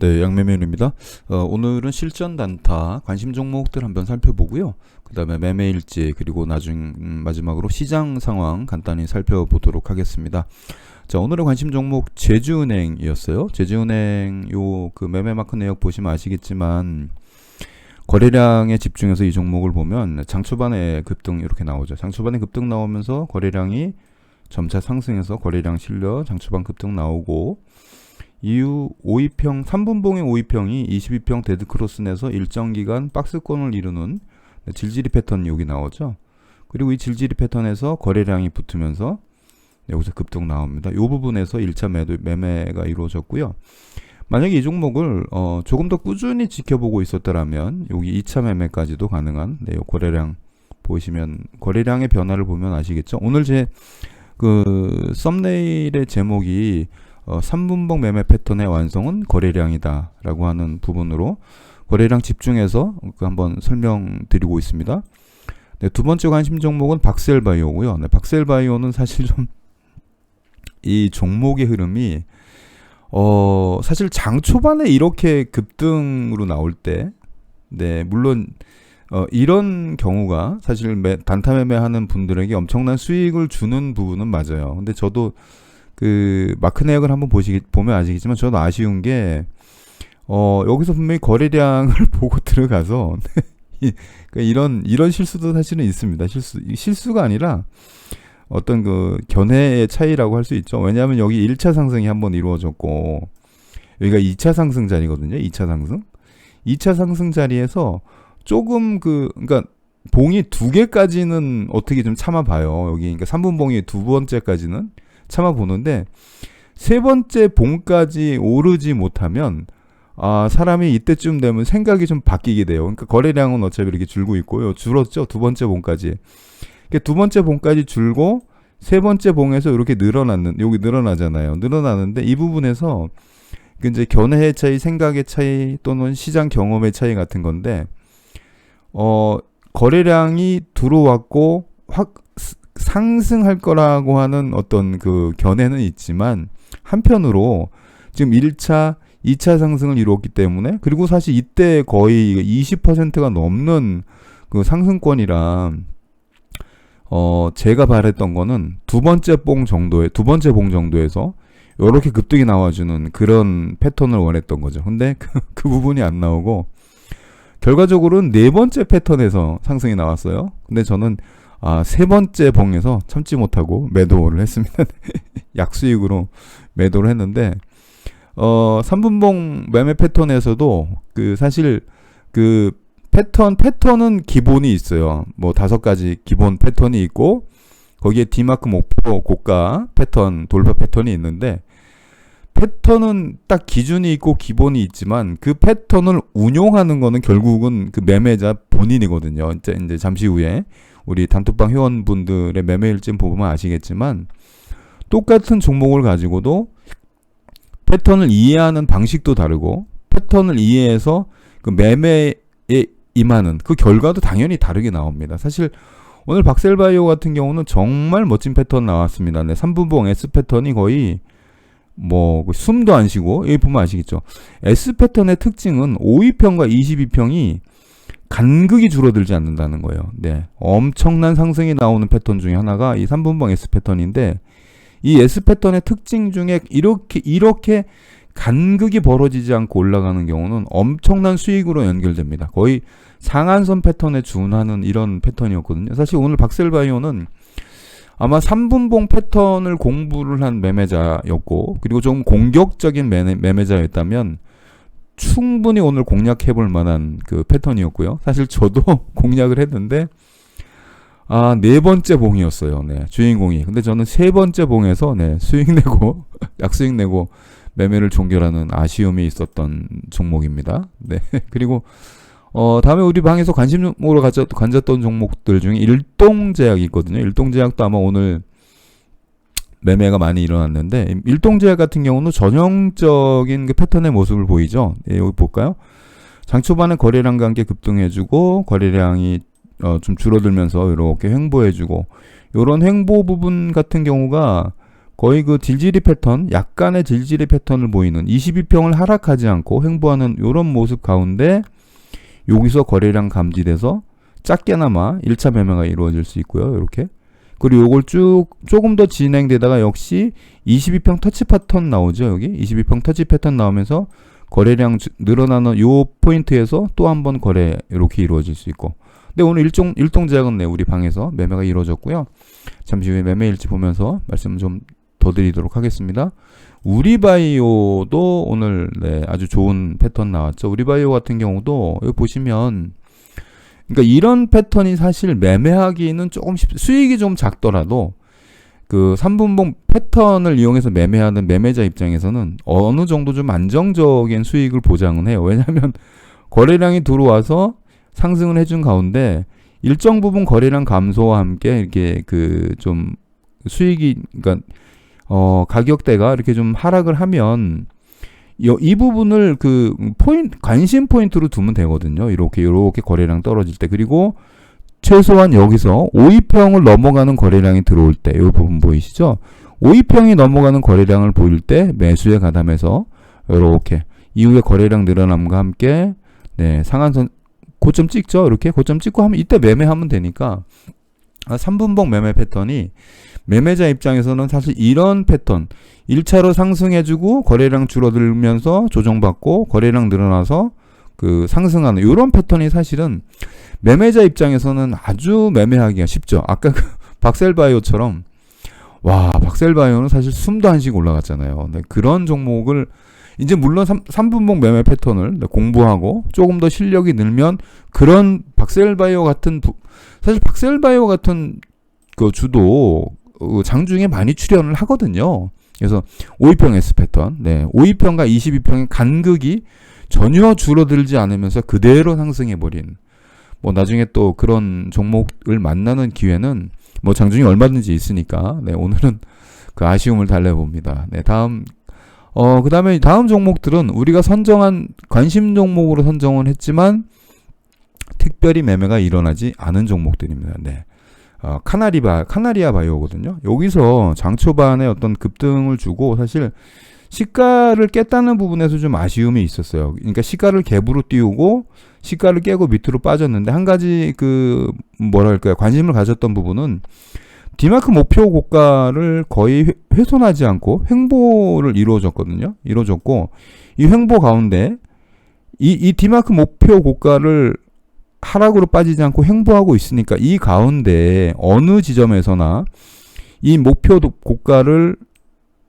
네, 양매매입니다. 어, 오늘은 실전 단타 관심 종목들 한번 살펴보고요. 그 다음에 매매 일지 그리고 나중 음, 마지막으로 시장 상황 간단히 살펴보도록 하겠습니다. 자, 오늘의 관심 종목 제주은행이었어요. 제주은행 요 그 매매 마크 내역 보시면 아시겠지만 거래량에 집중해서 이 종목을 보면 장 초반에 급등 이렇게 나오죠. 장 초반에 급등 나오면서 거래량이 점차 상승해서 거래량 실려 장 초반 급등 나오고 이후 5위평 3분봉의 5위평이 22평 데드크로스 내서 일정 기간 박스권을 이루는 질질이 패턴이 여기 나오죠. 그리고 이 질질이 패턴에서 거래량이 붙으면서 여기서 급등 나옵니다. 이 부분에서 1차 매도, 매매가 이루어졌고요. 만약에 이 종목을 어, 조금 더 꾸준히 지켜보고 있었다라면 여기 2차 매매까지도 가능한 네, 요 거래량 보시면 거래량의 변화를 보면 아시겠죠. 오늘 제 그 썸네일의 제목이 어, 3분봉 매매 패턴의 완성은 거래량이다 라고 하는 부분으로 거래량 집중해서 그 한번 설명드리고 있습니다. 네, 두 번째 관심 종목은 박셀바이오고요. 네, 박셀바이오는 사실 좀 이 종목의 흐름이 어 사실 장 초반에 이렇게 급등으로 나올 때, 네 물론 어 이런 경우가 사실 매, 단타 매매하는 분들에게 엄청난 수익을 주는 부분은 맞아요. 근데 저도 그 마크 내역을 한번 보시 보면 아시겠지만 저도 아쉬운 게 어, 여기서 분명히 거래량을 보고 들어가서 그 이런 이런 실수도 사실은 있습니다. 실수 실수가 아니라 어떤 그 견해의 차이라고 할 수 있죠. 왜냐하면 여기 1차 상승이 한번 이루어졌고 여기가 2차 상승 자리거든요. 2차 상승. 2차 상승 자리에서 조금 그 그러니까 봉이 두 개까지는 어떻게 좀 참아 봐요. 여기 그러니까 3분 봉이 두 번째까지는 참아보는데 세 번째 봉까지 오르지 못하면 아 사람이 이때쯤 되면 생각이 좀 바뀌게 돼요. 그러니까 거래량은 어차피 이렇게 줄고 있고요. 줄었죠. 두 번째 봉까지. 두 번째 봉까지 줄고 세 번째 봉에서 이렇게 늘어났는 여기 늘어나잖아요. 늘어나는데 이 부분에서 그 이제 견해의 차이, 생각의 차이 또는 시장 경험의 차이 같은 건데 어 거래량이 들어왔고 확 상승할 거라고 하는 어떤 그 견해는 있지만 한편으로 지금 1차, 2차 상승을 이루었기 때문에 그리고 사실 이때 거의 20%가 넘는 그 상승권이라 어 제가 바랬던 거는 두 번째 봉 정도의 두 번째 봉 정도에서 이렇게 급등이 나와주는 그런 패턴을 원했던 거죠. 근데 그, 그 부분이 안 나오고 결과적으로는 네 번째 패턴에서 상승이 나왔어요. 근데 저는 아, 세 번째 봉에서 참지 못하고 매도를 했습니다. 약수익으로 매도를 했는데 어, 3분봉 매매 패턴에서도 그 사실 그 패턴 패턴은 기본이 있어요. 뭐 다섯 가지 기본 패턴이 있고 거기에 D마크 목표 고가 패턴 돌파 패턴이 있는데 패턴은 딱 기준이 있고 기본이 있지만 그 패턴을 운용하는 거는 결국은 그 매매자 본인이거든요. 이제 잠시 후에 우리 단톡방 회원분들의 매매 일진 보면 아시겠지만 똑같은 종목을 가지고도 패턴을 이해하는 방식도 다르고 패턴을 이해해서 그 매매에 임하는 그 결과도 당연히 다르게 나옵니다. 사실 오늘 박셀바이오 같은 경우는 정말 멋진 패턴 나왔습니다. 네, 3분봉 S 패턴이 거의 뭐 숨도 안 쉬고 여기 보면 아시겠죠. S 패턴의 특징은 5위평과 22평이 간극이 줄어들지 않는다는 거예요. 네. 엄청난 상승이 나오는 패턴 중에 하나가 이 3분봉 S 패턴인데 이 S 패턴의 특징 중에 이렇게 이렇게 간극이 벌어지지 않고 올라가는 경우는 엄청난 수익으로 연결됩니다. 거의 상한선 패턴에 준하는 이런 패턴이었거든요. 사실 오늘 박셀바이오는 아마 3분봉 패턴을 공부를 한 매매자였고 그리고 좀 공격적인 매매, 매매자였다면 충분히 오늘 공략해 볼 만한 그 패턴이었고요. 사실 저도 공략을 했는데 아, 네 번째 봉이었어요. 네, 주인공이. 근데 저는 세 번째 봉에서 네, 수익 내고 약수익 내고 매매를 종결하는 아쉬움이 있었던 종목입니다. 네. 그리고 어, 다음에 우리 방에서 관심으로 가졌, 던 종목들 중에 일동제약이 있거든요. 일동제약도 아마 오늘 매매가 많이 일어났는데 일동제약 같은 경우는 전형적인 그 패턴의 모습을 보이죠. 예, 여기 볼까요? 장 초반에 거래량과 함께 급등해주고 거래량이 어, 좀 줄어들면서 이렇게 횡보해주고 이런 횡보 부분 같은 경우가 거의 그 질질이 패턴, 약간의 질질이 패턴을 보이는 22평을 하락하지 않고 횡보하는 이런 모습 가운데 여기서 거래량 감지돼서 작게나마 1차 매매가 이루어질 수 있고요. 이렇게. 그리고 요걸 쭉 조금 더 진행되다가 역시 22평 터치 패턴 나오죠. 여기 22평 터치 패턴 나오면서 거래량 주- 늘어나는 요 포인트에서 또 한 번 거래 이렇게 이루어질 수 있고. 근데 오늘 일종 일동 제약은 네 우리 방에서 매매가 이루어졌고요. 잠시 후에 매매 일지 보면서 말씀 좀 더 드리도록 하겠습니다. 우리바이오도 오늘 네, 아주 좋은 패턴 나왔죠. 우리바이오 같은 경우도 여기 보시면 그러니까 이런 패턴이 사실 매매하기는 조금 쉽, 수익이 좀 작더라도 그 3분봉 패턴을 이용해서 매매하는 매매자 입장에서는 어느 정도 좀 안정적인 수익을 보장은 해요. 왜냐하면 거래량이 들어와서 상승을 해준 가운데 일정 부분 거래량 감소와 함께 이렇게 그 좀 수익이 그러니까 어 가격대가 이렇게 좀 하락을 하면 여- 이 부분을 그 포인트 관심 포인트로 두면 되거든요. 이렇게 이렇게 거래량 떨어질 때 그리고 최소한 여기서 5위평을 넘어가는 거래량이 들어올 때 이 부분 보이시죠? 5위평이 넘어가는 거래량을 보일 때 매수에 가담해서 이렇게 이후에 거래량 늘어남과 함께 네 상한선 고점 찍죠. 이렇게 고점 찍고 하면 이때 매매하면 되니까 아, 3분봉 매매 패턴이 매매자 입장에서는 사실 이런 패턴 1차로 상승해주고 거래량 줄어들면서 조정받고 거래량 늘어나서 그 상승하는 이런 패턴이 사실은 매매자 입장에서는 아주 매매하기가 쉽죠. 아까 그 박셀바이오처럼 와 박셀바이오는 사실 숨도 한 쉬고 올라갔잖아요. 네, 그런 종목을 이제 물론 3, 삼분봉 매매 패턴을 네, 공부하고 조금 더 실력이 늘면 그런 박셀바이오 같은 부, 사실 박셀바이오 같은 그 주도 어, 장중에 많이 출연을 하거든요. 그래서 5위평 S 패턴, 네, 5위평과 22평의 간극이 전혀 줄어들지 않으면서 그대로 상승해 버린. 뭐 나중에 또 그런 종목을 만나는 기회는 뭐 장중에 얼마든지 있으니까 네, 오늘은 그 아쉬움을 달래봅니다. 네, 다음 어 그 다음에 다음 종목들은 우리가 선정한 관심 종목으로 선정은 했지만 특별히 매매가 일어나지 않은 종목들입니다. 네. 어, 카나리바, 카나리아 바이오거든요. 여기서 장 초반에 어떤 급등을 주고 사실 시가를 깼다는 부분에서 좀 아쉬움이 있었어요. 그러니까 시가를 갭으로 띄우고 시가를 깨고 밑으로 빠졌는데 한 가지 그 뭐랄까요 관심을 가졌던 부분은 디마크 목표 고가를 거의 훼- 훼손하지 않고 횡보를 이루어졌거든요. 이루어졌고 이 횡보 가운데 이, 이 디마크 목표 고가를 하락으로 빠지지 않고 횡보하고 있으니까 이 가운데 어느 지점에서나 이 목표 도- 고가를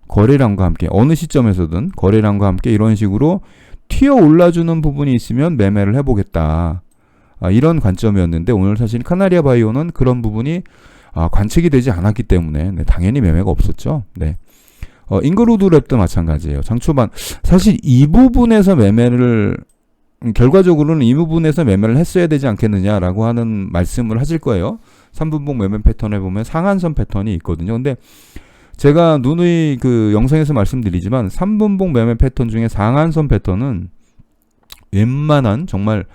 거래량과 함께 어느 시점에서든 거래량과 함께 이런 식으로 튀어 올라주는 부분이 있으면 매매를 해보겠다. 아, 이런 관점이었는데 오늘 사실 카나리아 바이오는 그런 부분이 아, 관측이 되지 않았기 때문에 네, 당연히 매매가 없었죠. 네. 어, 잉그루드 랩도 마찬가지예요. 장초반 사실 이 부분에서 매매를 음, 결과적으로는 이 부분에서 매매를 했어야 되지 않겠느냐라고 하는 말씀을 하실 거예요. 3분봉 매매 패턴에 보면 상한선 패턴이 있거든요. 근데 제가 누누이 그 영상에서 말씀드리지만 3분봉 매매 패턴 중에 상한선 패턴은 웬만한 정말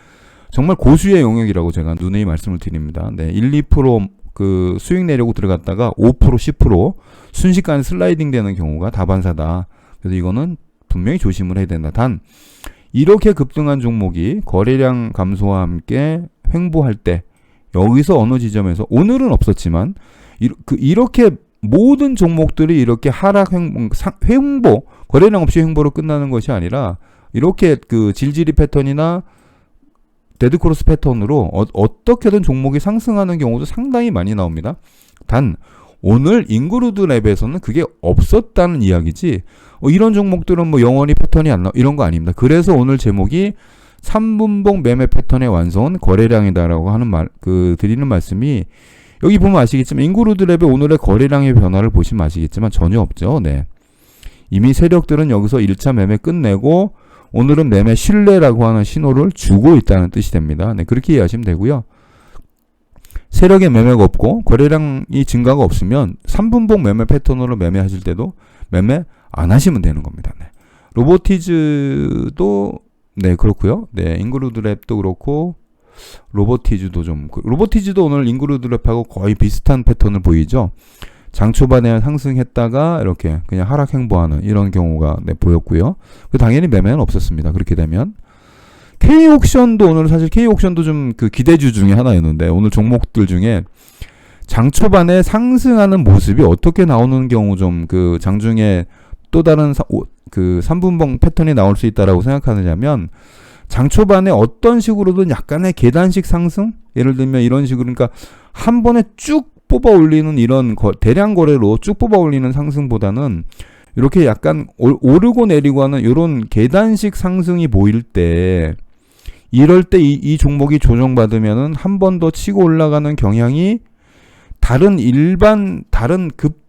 정말 고수의 영역이라고 제가 누누이 말씀을 드립니다. 네, 1, 2% 그 수익 내려고 들어갔다가 5%, 10% 순식간에 슬라이딩 되는 경우가 다반사다. 그래서 이거는 분명히 조심을 해야 된다. 단 이렇게 급등한 종목이 거래량 감소와 함께 횡보할 때 여기서 어느 지점에서 오늘은 없었지만 이- 그 이렇게 모든 종목들이 이렇게 하락 횡, 상- 횡보 거래량 없이 횡보로 끝나는 것이 아니라 이렇게 그 질질이 패턴이나 데드크로스 패턴으로 어, 떻게든 종목이 상승하는 경우도 상당히 많이 나옵니다. 단 오늘 인그루드 랩에서는 그게 없었다는 이야기지 어, 이런 종목들은 뭐 영원히 패턴이 안 나, 이런 거 아닙니다. 그래서 오늘 제목이 3분봉 매매 패턴의 완성은 거래량이다라고 하는 말, 그, 드리는 말씀이 여기 보면 아시겠지만 인그루드 랩의 오늘의 거래량의 변화를 보시면 아시겠지만 전혀 없죠. 네. 이미 세력들은 여기서 1차 매매 끝내고 오늘은 매매 신뢰라고 하는 신호를 주고 있다는 뜻이 됩니다. 네, 그렇게 이해하시면 되고요. 세력의 매매가 없고 거래량이 증가가 없으면 3분봉 매매 패턴으로 매매하실 때도 매매 안 하시면 되는 겁니다. 네. 로보티즈도 네 그렇고요. 네 인그루드 랩도 그렇고 로보티즈도 좀 그- 로보티즈도 오늘 인그루드 랩하고 거의 비슷한 패턴을 보이죠. 장 초반에 상승했다가 이렇게 그냥 하락 행보하는 이런 경우가 네, 보였고요. 그 당연히 매매는 없었습니다. 그렇게 되면 K 옥션도 오늘 사실 K 옥션도 좀 그 기대주 중에 하나였는데 오늘 종목들 중에 장 초반에 상승하는 모습이 어떻게 나오는 경우 좀 그 장중에 또 다른 사, 오, 그 3분봉 패턴이 나올 수 있다라고 생각하느냐면 장 초반에 어떤 식으로든 약간의 계단식 상승 예를 들면 이런 식으로 그러니까 한 번에 쭉 뽑아 올리는 이런 거, 대량 거래로 쭉 뽑아 올리는 상승보다는 이렇게 약간 오, 오르고 내리고 하는 이런 계단식 상승이 보일 때 이럴 때 이 이 종목이 조정받으면은 한 번 더 치고 올라가는 경향이 다른 일반 다른 급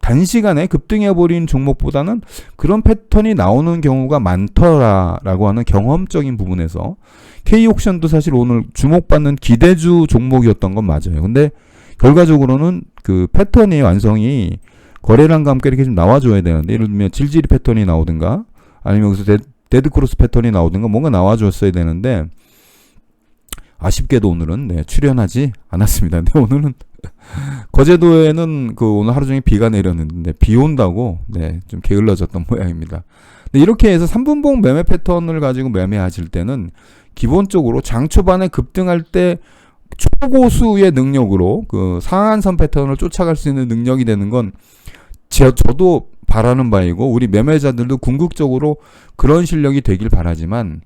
단시간에 급등해 버린 종목보다는 그런 패턴이 나오는 경우가 많더라라고 하는 경험적인 부분에서 K 옥션도 사실 오늘 주목받는 기대주 종목이었던 건 맞아요. 근데 결과적으로는 그 패턴의 완성이 거래량과 함께 이렇게 좀 나와줘야 되는데 예를 들면 질질이 패턴이 나오든가 아니면 여기서 데, 데드 크로스 패턴이 나오든가 뭔가 나와줬어야 되는데 아쉽게도 오늘은 네, 출연하지 않았습니다. 근데 오늘은 거제도에는 그 오늘 하루 종일 비가 내렸는데 비 온다고 네, 좀 게을러졌던 모양입니다. 근데 이렇게 해서 3분봉 매매 패턴을 가지고 매매하실 때는 기본적으로 장 초반에 급등할 때 초고수의 능력으로 그 상한선 패턴을 쫓아갈 수 있는 능력이 되는 건 제, 저도 바라는 바이고 우리 매매자들도 궁극적으로 그런 실력이 되길 바라지만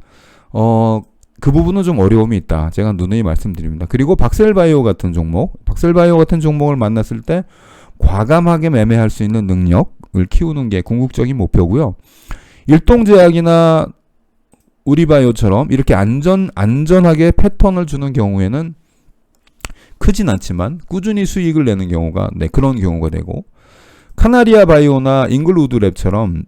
어 그 부분은 좀 어려움이 있다. 제가 누누이 말씀드립니다. 그리고 박셀바이오 같은 종목, 박셀바이오 같은 종목을 만났을 때 과감하게 매매할 수 있는 능력을 키우는 게 궁극적인 목표고요. 일동제약이나 우리바이오처럼 이렇게 안전 안전하게 패턴을 주는 경우에는 크진 않지만 꾸준히 수익을 내는 경우가 네, 그런 경우가 되고 카나리아 바이오나 잉글우드 랩처럼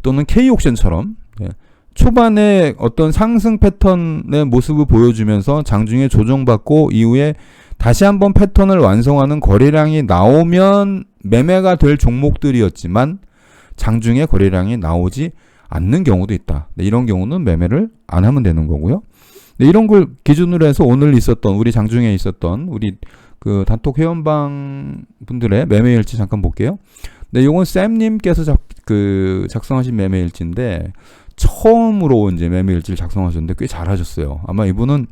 또는 K옥션처럼 네, 초반에 어떤 상승 패턴의 모습을 보여주면서 장중에 조정받고 이후에 다시 한번 패턴을 완성하는 거래량이 나오면 매매가 될 종목들이었지만 장중에 거래량이 나오지 않는 경우도 있다. 네, 이런 경우는 매매를 안 하면 되는 거고요. 네, 이런 걸 기준으로 해서 오늘 있었던 우리 장중에 있었던 우리 그 단톡 회원방 분들의 매매 일지 잠깐 볼게요. 네, 요건 쌤님께서 작, 그 작성하신 매매 일지인데 처음으로 이제 매매 일지를 작성하셨는데 꽤 잘하셨어요. 아마 이분은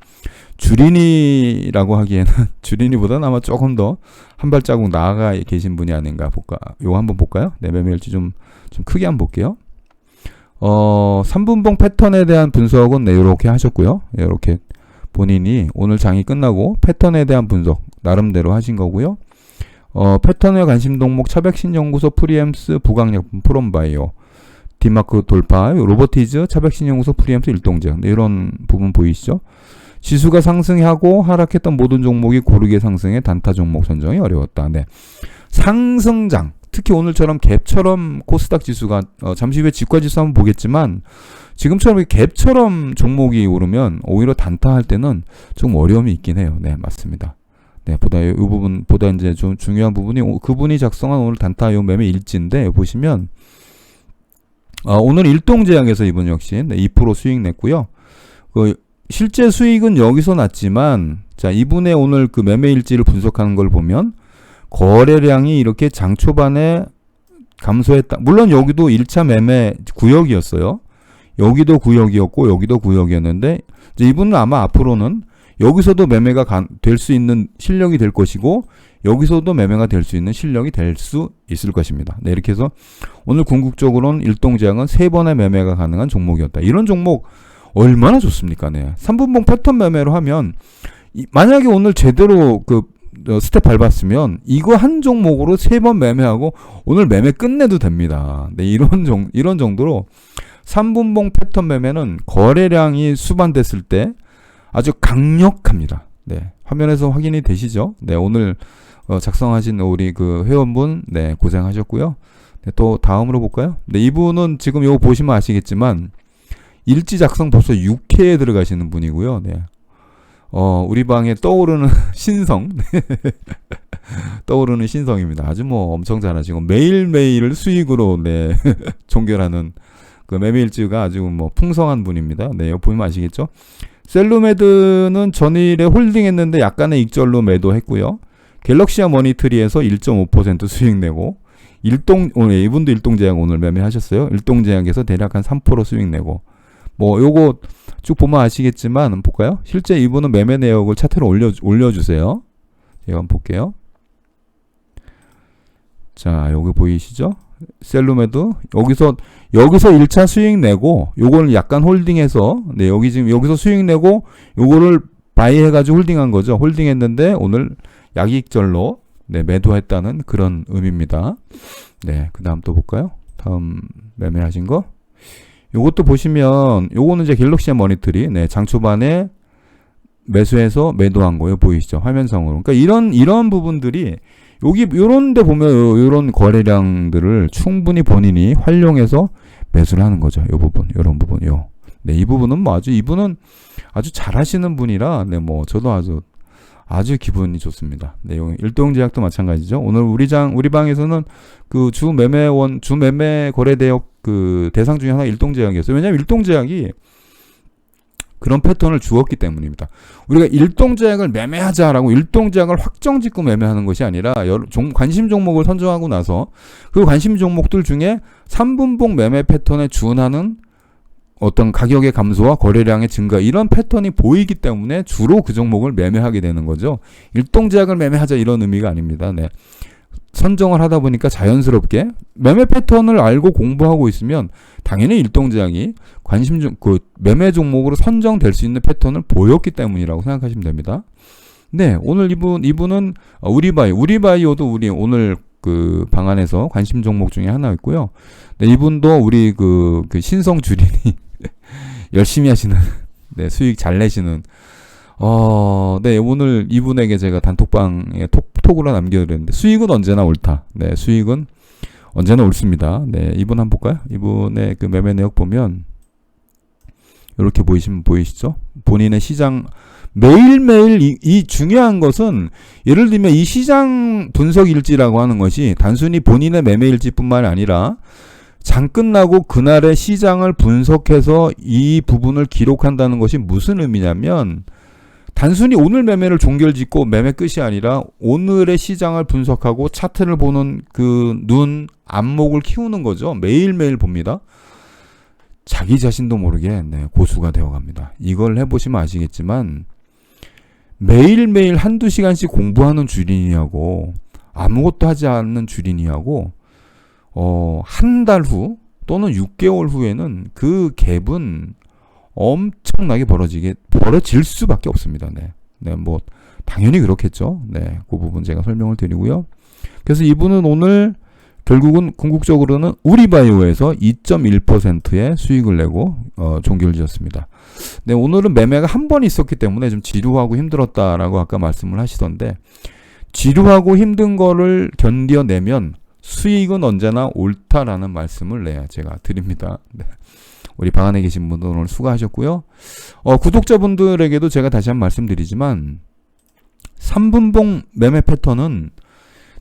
주린이라고 하기에는 주린이보다는 아마 조금 더 한 발자국 나아가 계신 분이 아닌가 볼까. 요거 한번 볼까요? 네, 매매 일지 좀, 좀 크게 한번 볼게요. 어, 3분봉 패턴에 대한 분석은 네, 이렇게 하셨고요. 이렇게 본인이 오늘 장이 끝나고 패턴에 대한 분석 나름대로 하신 거고요. 어, 패턴에 관심 종목 차백신연구소 프리엠스 부강약품 프롬바이오 디마크 돌파 로보티즈 차백신연구소 프리엠스 일동제 네, 이런 부분 보이시죠? 지수가 상승하고 하락했던 모든 종목이 고르게 상승해 단타 종목 선정이 어려웠다. 네. 상승장 특히 오늘처럼 갭처럼 코스닥 지수가 어, 잠시 후에 지과 지수 한번 보겠지만 지금처럼 갭처럼 종목이 오르면 오히려 단타할 때는 좀 어려움이 있긴 해요. 네, 맞습니다. 네, 보다 이 부분 보다 이제 좀 중요한 부분이 그분이 작성한 오늘 단타 요 매매 일지인데 보시면 어, 오늘 일동제약에서 이분 역시 네, 2% 수익 냈고요. 그 실제 수익은 여기서 났지만 자 이분의 오늘 그 매매 일지를 분석하는 걸 보면 거래량이 이렇게 장 초반에 감소했다. 물론 여기도 1차 매매 구역이었어요. 여기도 구역이었고 여기도 구역이었는데 이분은 아마 앞으로는 여기서도 매매가 될 수 있는 실력이 될 것이고 여기서도 매매가 될 수 있는 실력이 될 수 있을 것입니다. 네, 이렇게 해서 오늘 궁극적으로는 일동제약은 세 번의 매매가 가능한 종목이었다. 이런 종목 얼마나 좋습니까? 네. 3분봉 패턴 매매로 하면 이, 만약에 오늘 제대로 그 어, 스텝 밟았으면 이거 한 종목으로 세 번 매매하고 오늘 매매 끝내도 됩니다. 네, 이런 정 이런 정도로 3분봉 패턴 매매는 거래량이 수반됐을 때 아주 강력합니다. 네, 화면에서 확인이 되시죠? 네, 오늘 어, 작성하신 우리 그 회원분 네, 고생하셨고요. 네, 또 다음으로 볼까요? 네, 이분은 지금 이거 보시면 아시겠지만 일지 작성 벌써 6회에 들어가시는 분이고요. 네. 어, 우리 방에 떠오르는 신성. 떠오르는 신성입니다. 아주 뭐 엄청 잘하시고 매일매일 수익으로 네. 종결하는 그 매매일지가 아주 뭐 풍성한 분입니다. 네, 여기 보면 아시겠죠? 셀루메드는 전일에 홀딩했는데 약간의 익절로 매도했고요. 갤럭시아 머니트리에서 1.5% 수익 내고 일동 오늘 이분도 일동제약 오늘 매매하셨어요. 일동제약에서 대략 한 3% 수익 내고 뭐 요거 쭉 보면 아시겠지만 볼까요? 실제 이분은 매매 내역을 차트로 올려 올려주세요. 제가 한번 볼게요. 자 여기 보이시죠? 셀룸에도 여기서 여기서 1차 수익 내고 요거는 약간 홀딩해서 네 여기 지금 여기서 수익 내고 요거를 바이 해 가지고 홀딩한 거죠. 홀딩했는데 오늘 약익절로 네 매도했다는 그런 의미입니다. 네 그다음 또 볼까요? 다음 매매하신 거. 요것도 보시면 요거는 이제 갤럭시아 머니터리. 네 장초반에 매수해서 매도한 거예요. 보이시죠? 화면상으로. 그러니까 이런 이런 부분들이 여기 요런 데 보면 요- 요런 거래량들을 충분히 본인이 활용해서 매수를 하는 거죠. 요 부분 요런 부분 요. 네, 이 부분은 뭐 아주 이분은 아주 잘하시는 분이라 네, 뭐 저도 아주 아주 기분이 좋습니다. 네, 요 일동 제약도 마찬가지죠. 오늘 우리 장 우리 방에서는 그 주 매매원 주 매매 거래 대역 그 대상 중에 하나 일동 제약이었어요. 왜냐하면 일동 제약이 그런 패턴을 주었기 때문입니다. 우리가 일동 제약을 매매하자라고 일동 제약을 확정 짓고 매매하는 것이 아니라 종, 관심 종목을 선정하고 나서 그 관심 종목들 중에 3분봉 매매 패턴에 준하는 어떤 가격의 감소와 거래량의 증가 이런 패턴이 보이기 때문에 주로 그 종목을 매매하게 되는 거죠. 일동제약을 매매하자 이런 의미가 아닙니다. 네. 선정을 하다 보니까 자연스럽게 매매 패턴을 알고 공부하고 있으면 당연히 일동제약이 관심 종, 그 매매 종목으로 선정될 수 있는 패턴을 보였기 때문이라고 생각하시면 됩니다. 네, 오늘 이분 이분은 어, 우리바이 우리바이오도 우리 오늘 그 방안에서 관심 종목 중에 하나였고요. 네, 이분도 우리 그, 그 신성 주린이 열심히 하시는 네, 수익 잘 내시는 어, 네, 오늘 이분에게 제가 단톡방에 톡, 톡으로 남겨드렸는데, 수익은 언제나 옳다. 네, 수익은 언제나 옳습니다. 네, 이분 한번 볼까요? 이분의 그 매매 내역 보면, 이렇게 보이시면 보이시죠? 본인의 시장, 매일매일 이, 이 중요한 것은, 예를 들면 이 시장 분석 일지라고 하는 것이 단순히 본인의 매매 일지뿐만 아니라, 장 끝나고 그날의 시장을 분석해서 이 부분을 기록한다는 것이 무슨 의미냐면, 단순히 오늘 매매를 종결 짓고 매매 끝이 아니라 오늘의 시장을 분석하고 차트를 보는 그 눈, 안목을 키우는 거죠. 매일매일 봅니다. 자기 자신도 모르게 네, 고수가 되어 갑니다. 이걸 해보시면 아시겠지만 매일매일 한두 시간씩 공부하는 주린이하고 아무것도 하지 않는 주린이하고 어, 한 달 후 또는 6개월 후에는 그 갭은 엄청나게 벌어지게 벌어질 수밖에 없습니다. 네. 네, 뭐 당연히 그렇겠죠. 네. 그 부분 제가 설명을 드리고요. 그래서 이분은 오늘 결국은 궁극적으로는 우리바이오에서 2.1%의 수익을 내고 어, 종결 지었습니다. 네, 오늘은 매매가 한 번 있었기 때문에 좀 지루하고 힘들었다라고 아까 말씀을 하시던데 지루하고 힘든 거를 견뎌내면 수익은 언제나 옳다라는 말씀을 네, 제가 드립니다. 네. 우리 방 안에 계신 분들 오늘 수고하셨고요. 어, 구독자분들에게도 제가 다시 한번 말씀드리지만 3분봉 매매 패턴은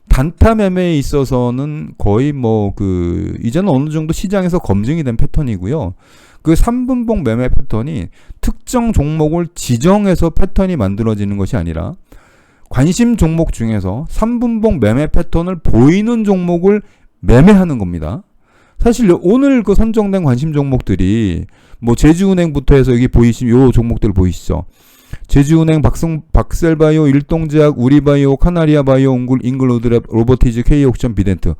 단타 매매에 있어서는 거의 뭐 그 이제는 어느 정도 시장에서 검증이 된 패턴이고요. 그 3분봉 매매 패턴이 특정 종목을 지정해서 패턴이 만들어지는 것이 아니라 관심 종목 중에서 3분봉 매매 패턴을 보이는 종목을 매매하는 겁니다. 사실 오늘 그 선정된 관심 종목들이 뭐 제주은행부터 해서 여기 보이시면 요 종목들 보이시죠? 제주은행, 박성, 박셀바이오, 일동제약, 우리바이오, 카나리아바이오, 옹글, 잉글로드랩, 로보티즈, K옥션, 비덴트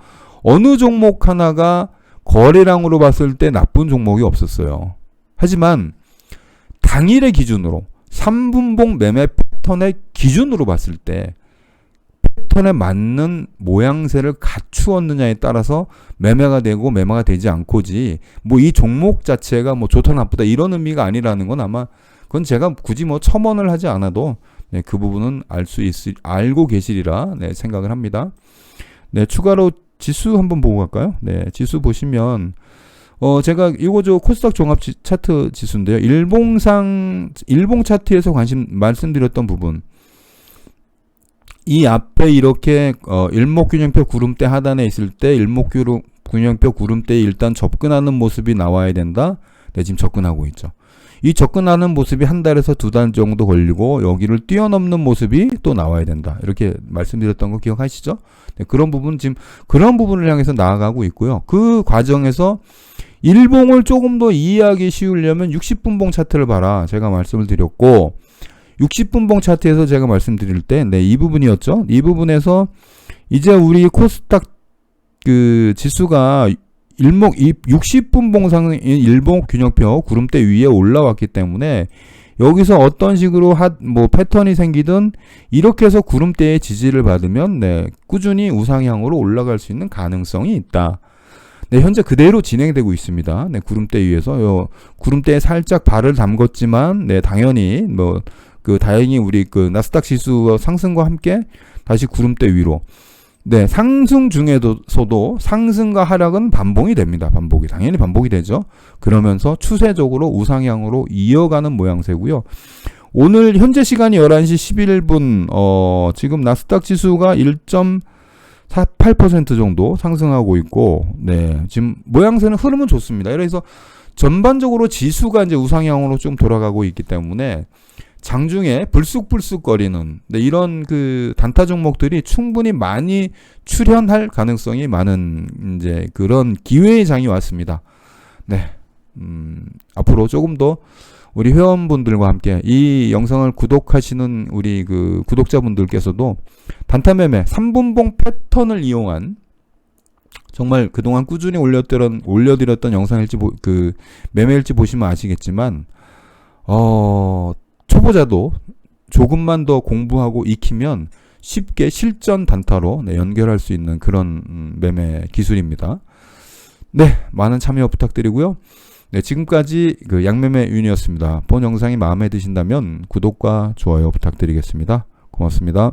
어느 종목 하나가 거래량으로 봤을 때 나쁜 종목이 없었어요. 하지만 당일의 기준으로 3분봉 매매 패턴의 기준으로 봤을 때 패턴에 맞는 모양새를 갖추었느냐에 따라서 매매가 되고 매매가 되지 않고지 뭐 이 종목 자체가 뭐 좋다 나쁘다 이런 의미가 아니라는 건 아마 그건 제가 굳이 뭐 첨언을 하지 않아도 네, 그 부분은 알 수 있을 알고 계시리라 네, 생각을 합니다. 네, 추가로 지수 한번 보고 갈까요? 네, 지수 보시면 어 제가 이거 저 코스닥 종합 지- 차트 지수인데요. 일봉상 일봉 차트에서 관심 말씀드렸던 부분 이 앞에 이렇게 어, 일목균형표 구름대 하단에 있을 때 일목균형표 구름대에 일단 접근하는 모습이 나와야 된다. 네, 지금 접근하고 있죠. 이 접근하는 모습이 한 달에서 두 달 정도 걸리고 여기를 뛰어넘는 모습이 또 나와야 된다. 이렇게 말씀드렸던 거 기억하시죠? 네, 그런 부분 지금 그런 부분을 향해서 나아가고 있고요. 그 과정에서 일봉을 조금 더 이해하기 쉬우려면 60분봉 차트를 봐라. 제가 말씀을 드렸고 60분봉 차트에서 제가 말씀드릴 때, 네, 이 부분이었죠. 이 부분에서 이제 우리 코스닥 그 지수가 일목 60분봉 상인 일봉 균형표 구름대 위에 올라왔기 때문에 여기서 어떤 식으로 하, 뭐 패턴이 생기든 이렇게 해서 구름대의 지지를 받으면 네, 꾸준히 우상향으로 올라갈 수 있는 가능성이 있다. 네, 현재 그대로 진행되고 있습니다. 네, 구름대 위에서 요 구름대에 살짝 발을 담궜지만 네, 당연히 뭐 그 다행히 우리 그 나스닥 지수 상승과 함께 다시 구름대 위로 네, 상승 중에서도 상승과 하락은 반복이 됩니다. 반복이 당연히 반복이 되죠. 그러면서 추세적으로 우상향으로 이어가는 모양새고요. 오늘 현재 시간이 11시 11분 어 지금 나스닥 지수가 1.48% 정도 상승하고 있고 네, 지금 모양새는 흐름은 좋습니다. 그래서 전반적으로 지수가 이제 우상향으로 좀 돌아가고 있기 때문에 장중에 불쑥불쑥거리는 네, 이런 그 단타 종목들이 충분히 많이 출현할 가능성이 많은 이제 그런 기회의 장이 왔습니다. 네, 음, 앞으로 조금 더 우리 회원분들과 함께 이 영상을 구독하시는 우리 그 구독자분들께서도 단타 매매 3분봉 패턴을 이용한 정말 그동안 꾸준히 올려드렸던 올려드렸던 영상일지 보, 그 매매일지 보시면 아시겠지만 어 초보자도 조금만 더 공부하고 익히면 쉽게 실전 단타로 네, 연결할 수 있는 그런 음, 매매 기술입니다. 네, 많은 참여 부탁드리고요. 네, 지금까지 그 양매매 윤이었습니다. 본 영상이 마음에 드신다면 구독과 좋아요 부탁드리겠습니다. 고맙습니다.